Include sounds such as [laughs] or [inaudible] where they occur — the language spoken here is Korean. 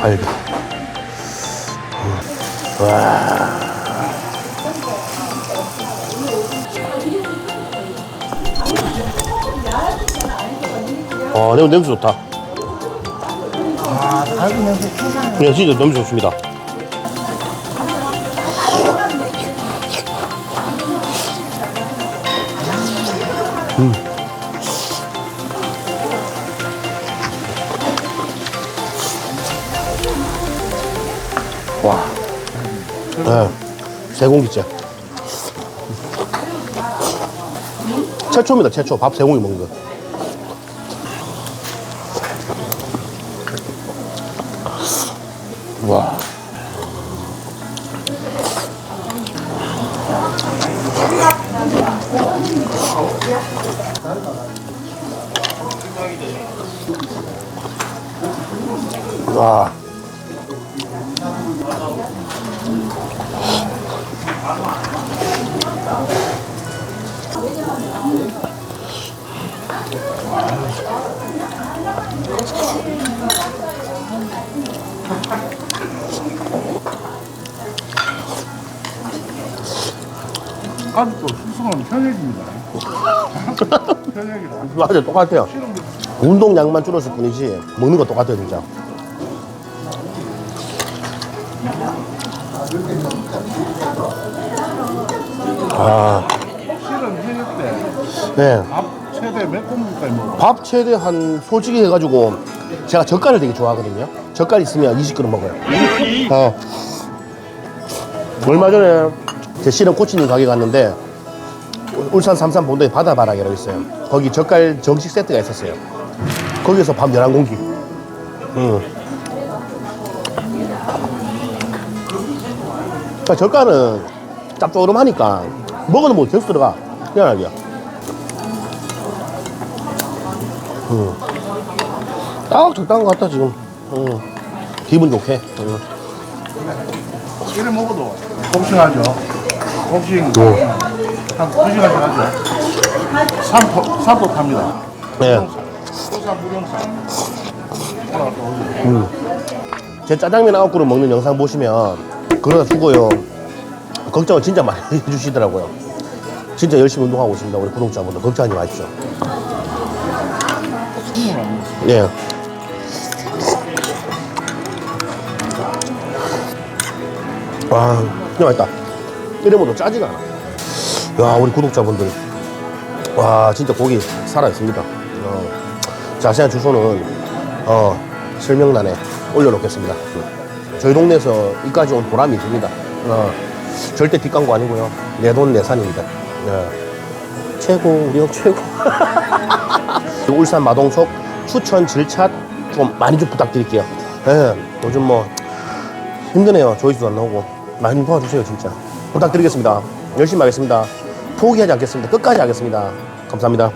알게. 와. 아, 냄새, 냄새 좋다. 아, 냄새. 네, 진짜 냄새 좋습니다. 음. 네, 세 공기째. 최초입니다, 최초. 밥 세 공기 먹는 거. 와. 와. 아직도 숙성은 현역입니다. 현역이라. 맞아요, 똑같아요. 운동량만 줄었을 뿐이지 먹는 거 똑같아요, 진짜. 아, 실은 현역 때 네. 밥 최대 몇 공기까지 먹어? 밥 최대 한 솔직히 해가지고 제가 젓갈을 되게 좋아하거든요. 젓갈 있으면 20그릇 먹어요. 어. 얼마 전에 제 실은 코치님 가게 갔는데 울산 삼산 본도에 바다바락이라고 있어요. 거기 젓갈 정식 세트가 있었어요. 거기서 밥 11공기. 음. 그러니까 젓갈은 짭조름하니까 먹어도 뭐 계속 들어가. 희한하게. 딱 적당한 것 같다 지금 응. 기분 좋게 응. 이래 먹어도 복싱하죠. 복싱 어. 한 2시간씩 하죠. 삼포, 삼포 탑니다. 네. 올라가서 제 짜장면 아홉 그릇 먹는 영상 보시면 죽어요. 걱정을 진짜 많이 [laughs] 해주시더라고요. 진짜 열심히 운동하고 있습니다 우리 구독자분들. 걱정하지 마십시오. 예. 와 진짜 맛있다. 이래모도 짜지가 않아. 야 우리 구독자분들. 와 진짜 고기 살아있습니다. 어, 자세한 주소는 어, 설명란에 올려놓겠습니다 저희 동네에서 이까지 온 보람이 있습니다. 어, 절대 뒷광고 아니고요. 내 돈 내산입니다. 어, 최고 우리 형 최고. [laughs] 울산 마동석 추천 질차 좀 많이 좀 부탁드릴게요. 예, 요즘 뭐 힘드네요. 조회수도 안 나오고. 많이 도와주세요 진짜. 부탁드리겠습니다. 열심히 하겠습니다. 포기하지 않겠습니다. 끝까지 하겠습니다. 감사합니다